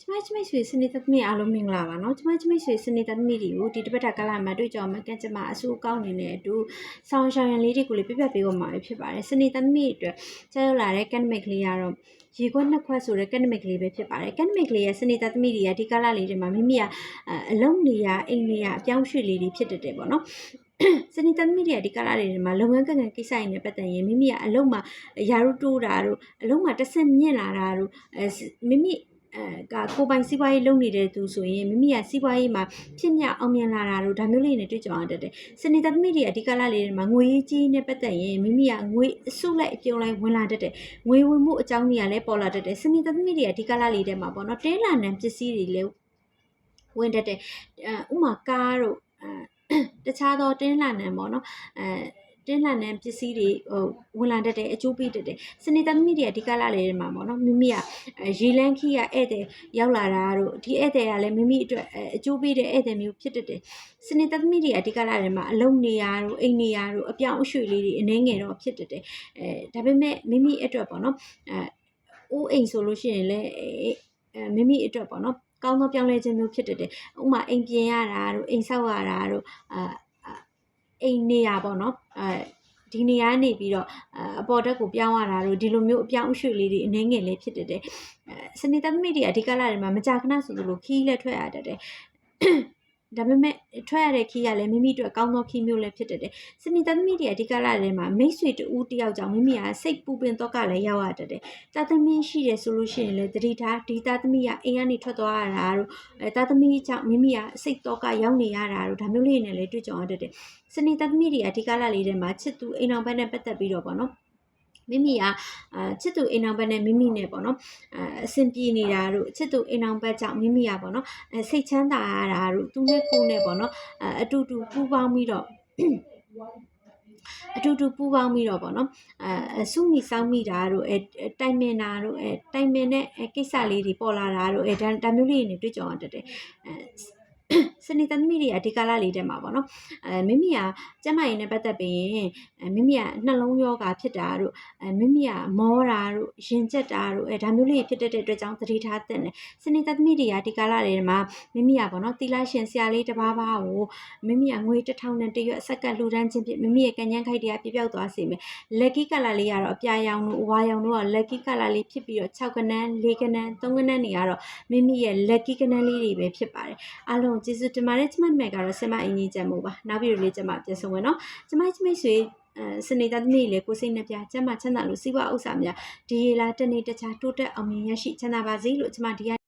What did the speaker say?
ကျမကျမရွှေစနေတသမီးအားလုံးမင်္ဂလာပါနော်ကျမကျမရွှေစနေတသမီးတွေကိုဒီတစ်ပတ်တာကလာမှာတွေ့ကြအောင်မကန်ကျမအဆူကောင်းနေတဲ့အတူဆောင်းရှောင်းရန်လေးတွေကိုလည်းပြပြပေးဖို့မှာဖြစ်ပါတယ်စနေတသမီးအတွက်ကြောက်ရလာတဲ့ academic လေးကတော့ရေခွက်နှစ်ခွက်ဆိုတဲ့ academic လေးပဲဖြစ်ပါတယ် academic လေးရဲ့စနေတသမီးတွေကဒီကလာလေးတွေမှာမိမိကအလုံးနေရအိမ်နေရအပြောင်းရွှေ့လေးတွေဖြစ်တတ်တယ်ပေါ့နော်စနီတန်မီဒီယာဒီကာလာတွေမှာလုပ်ငန်းကံကံကိစ္စရင်းနဲ့ပတ်သက်ရင်မိမိကအလုံးမှာယာရုတိုးတာတို့အလုံးမှာတဆင့်မြင့်လာတာတို့မိမိ ကကိုပိုင်စီးပွားရေးလုပ်နေတဲ့သူဆိုရင်မိမိကစီးပွားရေးမှာဖြစ်မြောက်အောင်မြင်လာတာတို့ဒါမျိုးလေးနဲ့တွေ့ကြအောင်တတ်တယ်။စနေသမီးတွေအဓိကလာလေးတွေမှာငွေကြီးနဲ့ပတ်သက်ရင်မိမိကငွေအစုလိုက်အပြုံလိုက်ဝင်လာတတ်တယ်။ငွေဝင်မှုအကြောင်းတွေကလည်းပေါ်လာတတ်တယ်။စနေသမီးတွေအဓိကလာလေးတွေမှာပေါ့နော်တဲလာနံပစ္စည်းတွေလည်းဝင်တတ်တယ်။အဲဥမာကားတို့အဲတခြားသောတင်းလာနံပေါ့နော်အဲ တင်းလှန်တဲ့ပစ္စည်းတွေဟိုဝင်လာတတ်တယ်အကျိုးပေးတတ်တယ်စနေသမီးတွေအဓိကလာလေးတွေမှာပေါ့နော်မိမိကအဲရေလန်းခီးကဧည့်သည်ရောက်လာတာတို့ဒီဧည့်သည်ကလည်းမိမိအတွက်အဲအကျိုးပေးတဲ့ဧည့်သည်မျိုးဖြစ်တတ်တယ်စနေသမီးတွေအဓိကလာတွေမှာအလုံးနေရတို့အိမ်နေရတို့အပြောင်းအရွှေ့လေးတွေအနေငယ်တော့ဖြစ်တတ်တယ်အဲဒါပေမဲ့မိမိအတွက်ပေါ့နော်အဲအိုးအိမ်ဆိုလို့ရှိရင်လည်းအဲမိမိအတွက်ပေါ့နော်ကောင်းသောပြောင်းလဲခြင်းမျိုးဖြစ်တတ်တယ်ဥပမာအိမ်ပြင်ရတာတို့အိမ်ဆောက်ရတာတို့အာ အိမ်နေရပေါ့နော်အဲဒီနေရာနေပြီးတော့အပေါ်တက်ကိုပြောင်းရတာတို့ဒီလိုမျိုးအပြောင်းအရွှေ့လေးတွေအနေငယ်လေးဖြစ်တတ်တယ်အဲစနေသမီးတွေအဓိကလာတွေမှာမကြာခဏဆိုသလိုခီးလက်ထွက်ရတတ်တယ် ဒါပေမဲ့ထွက်ရတဲ့ခီးကလည်းမိမိအတွက်ကောင်းသောခီးမျိုးလည်းဖြစ်တတ်တယ်။စနေသမီးတွေအဓိကလာတွေမှာမိတ်ဆွေတူတယောက်ကြောင့်မိမိကစိတ်ပူပင်တော့ကလည်းရောက်ရတတ်တယ်။တာသမီးရှိတယ်ဆိုလို့ရှိရင်လည်းတတိထားဒီတာသမီးကအိမ်ကနေထွက်သွားရတာတို့အဲတာသမီးကြောင့်မိမိကစိတ်တော့ကရောက်နေရတာတို့ဒါမျိုးလေးနဲ့လည်းတွေ့ကြုံရတတ်တယ်။စနေသမီးတွေအဓိကလာလေးတွေမှာချစ်သူအိမ်အောင်ဘက်နဲ့ပတ်သက်ပြီးတော့ပေါ့နော် မိမိကအာချစ်သူအိမ်အောင်ဘက်နဲ့မိမိနဲ့ပေါ့နော်အအဆင်ပြေနေတာတို့ချစ်သူအိမ်အောင်ဘက်ကြောင့်မိမိကပေါ့နော်အဲစိတ်ချမ်းသာရတာတို့သူနဲ့ကိုယ်နဲ့ပေါ့နော်အအတူတူပူးပေါင်းပြီးတော့အတူတူပူးပေါင်းပြီးတော့ပေါ့နော်အဲစုမိစောင်းမိတာတို့အဲတိုင်မင်တာတို့အဲတိုင်မင်တဲ့ကိစ္စလေးတွေပေါ်လာတာတို့အဲဒါဒါမျိုးလေးတွေနဲ့တွေ့ကြုံရတတ်တယ်အဲ စနေသမီးတွေအဓိကလာလေးတက်မှာပေါ့နော်အဲမိမိကကျမရင်နဲ့ပတ်သက်ပြီးရင်အဲမိမိကနှလုံးယောဂါဖြစ်တာတို့အဲမိမိကမောတာတို့ရင်ကျက်တာတို့အဲဒါမျိုးလေးဖြစ်တတ်တဲ့အတွက်ကြောင့်သတိထားသင့်တယ်စနေသမီးတွေကဒီကာလတွေမှာမိမိကပေါ့နော်တီလာရှင်ဆရာလေးတစ်ပါးပါးကိုမိမိကငွေတစ်ထောင်နဲ့တရွတ်အဆက်ကလှူဒန်းခြင်းဖြင့်မိမိရဲ့ကံဉန်းခိုက်တရားပြပြောက်သွားစေမယ်။ lucky color လေးကတော့အပြာရောင်တို့အဝါရောင်တို့က lucky color လေးဖြစ်ပြီးတော့6ကနန်း4ကနန်း3ကနန်းတွေကတော့မိမိရဲ့ lucky ကနန်းလေးတွေပဲဖြစ်ပါတယ်။အားလုံးကျေးဇူးတင်ပါတယ်ကျမတို့မဲ့ကတော့ဆင်မအင်ကြီးချက်မို့ပါ။နောက်ပြီးတော့လေးကျမပြန်ဆုံးဝင်နော်။ကျမကျမဆွေအဲစနေသားသမီးလေးကိုစိတ်နှပြကျမချမ်းသာလို့စီးပွားဥစ္စာများဒီလာတနေ့တခြားတိုးတက်အောင်မြင်ရရှိချမ်းသာပါစေလို့ကျမဒီက